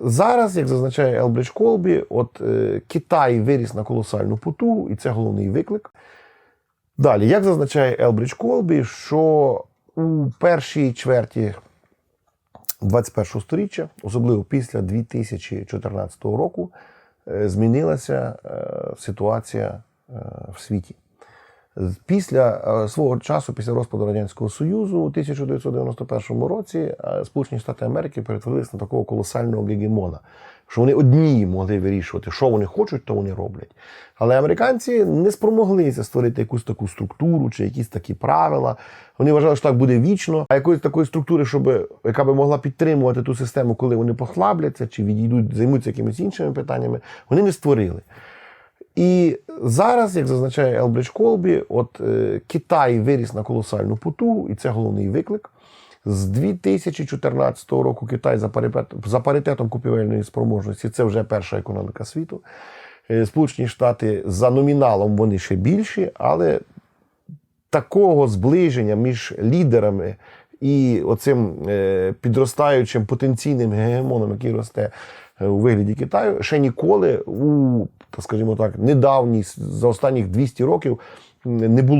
зараз, як зазначає Елбридж Колбі, от е, Китай виріс на колосальну потугу, і це головний виклик. Далі, як зазначає Елбридж Колбі, що у першій чверті 21 століття, особливо після 2014 року, е, змінилася е, ситуація е, в світі. Після е, свого часу, після розпаду Радянського Союзу, у 1991 році е, Сполучені Штати Америки перетворилися на такого колосального гегемона, що вони одні могли вирішувати, що вони хочуть, то вони роблять. Але американці не спромоглися створити якусь таку структуру чи якісь такі правила. Вони вважали, що так буде вічно. А якоїсь такої структури, щоб яка би могла підтримувати ту систему, коли вони послабляться чи відійдуть, займуться якимись іншими питаннями, вони не створили. І зараз, як зазначає Елбридж Колбі, от е, Китай виріс на колосальну потугу, і це головний виклик. З 2014 року Китай за, паритет, за паритетом купівельної спроможності це вже перша економіка світу. Е, Сполучені Штати за номіналом вони ще більші, але такого зближення між лідерами і оцим е, підростаючим потенційним гегемоном, який росте е, у вигляді Китаю, ще ніколи у, скажімо так, недавній за останніх 200 років не було.